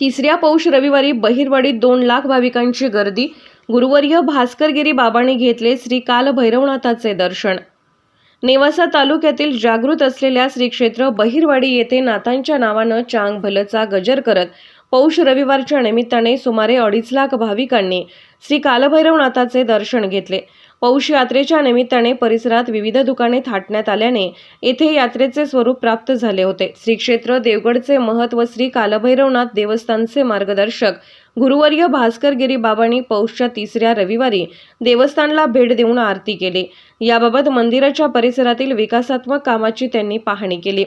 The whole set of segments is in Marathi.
तिसऱ्या पौष रविवारी बहिरवाडीत दोन लाख भाविकांची गर्दी. गुरुवर्य भास्करगिरी बाबांनी घेतले श्री काल भैरवनाथाचे दर्शन. नेवासा तालुक्यातील जागृत असलेल्या श्री क्षेत्र बहिरवाडी येथे नाथांच्या नावानं चांग भलचा गजर करत पौष रविवारच्या निमित्ताने सुमारे अडीच लाख भाविकांनी श्री कालभैरवनाथाचे दर्शन घेतले. पौष यात्रेच्या निमित्ताने परिसरात विविध दुकाने थाटण्यात आल्याने येथे यात्रेचे स्वरूप प्राप्त झाले होते. श्री क्षेत्र देवगडचे महत्त्व श्री कालभैरवनाथ देवस्थानचे मार्गदर्शक गुरुवर्य भास्कर बाबांनी पौषच्या तिसऱ्या रविवारी देवस्थानला भेट देऊन आरती केली. याबाबत मंदिराच्या परिसरातील विकासात्मक कामाची त्यांनी पाहणी केली.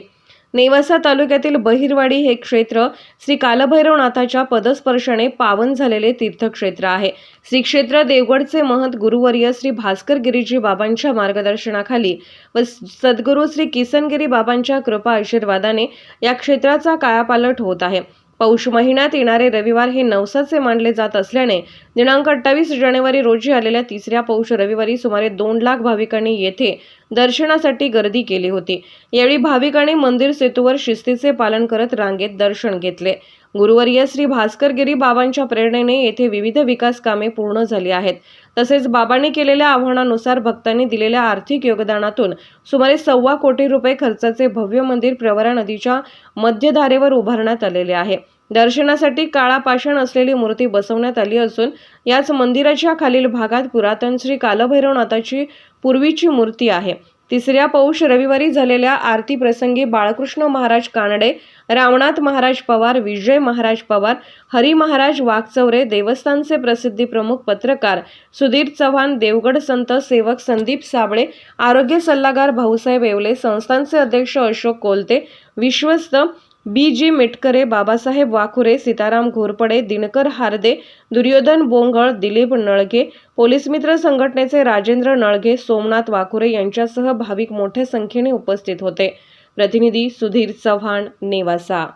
नेवासा तालुक्यातील बहिरवाडी हे क्षेत्र श्री कालभैरवनाथाच्या पदस्पर्शाने पावन झालेले तीर्थक्षेत्र आहे. श्री क्षेत्र देवगडचे महंत गुरुवर्य श्री भास्कर गिरीजी बाबांच्या मार्गदर्शनाखाली व सद्गुरू श्री किसनगिरी बाबांच्या कृपा आशीर्वादाने या क्षेत्राचा कायापालट होत आहे. पौष महिन्यात येणारे रविवार हे नवसाचे मानले जात असल्याने दिनांक अठ्ठावीस जानेवारी रोजी आलेल्या तिसऱ्या पौष रविवारी सुमारे दोन लाख भाविकांनी येथे दर्शनासाठी गर्दी केली होती. यावेळी भाविकांनी मंदिर सेतूवर शिस्तीचे पालन करत रांगेत दर्शन घेतले. गुरुवर्य श्री भास्करगिरी बाबांच्या प्रेरणेने येथे विविध विकास कामे पूर्ण झाली आहेत. तसेच बाबांनी केलेल्या आव्हानानुसार भक्तांनी दिलेल्या आर्थिक योगदानातून सुमारे सव्वा कोटी रुपये खर्चाचे भव्य मंदिर प्रवरा नदीच्या मध्यधारेवर उभारण्यात आलेले आहे. दर्शनासाठी काळा पाषाण असलेली मूर्ती बसवण्यात आली असून याच मंदिराच्या खालील भागात पुरातन श्री कालभैरवनाथाची पूर्वीची मूर्ती आहे. तिसऱ्या पौष रविवारी झालेल्या आरती प्रसंगी बाळकृष्ण महाराज कानडे रामनाथ महाराज पवार विजय महाराज पवार हरी महाराज वाघचौरे देवस्थानचे प्रसिद्धी प्रमुख पत्रकार सुधीर चव्हाण देवगड संत सेवक संदीप साबळे आरोग्य सल्लागार भाऊसाहेब येवले संस्थानचे अध्यक्ष अशोक कोलते विश्वस्त B G Mitkare Babasaheb Wakure Sitaram Ghorpade Dinkar Harde Duryodhan Bongal Dilip Nalge police मित्र संघटनेचे राजेंद्र नळगे सोमनाथ वाकुरे यांच्यासह भाविक मोठ्या संख्येने उपस्थित होते. प्रतिनिधी सुधीर चव्हाण नेवासा.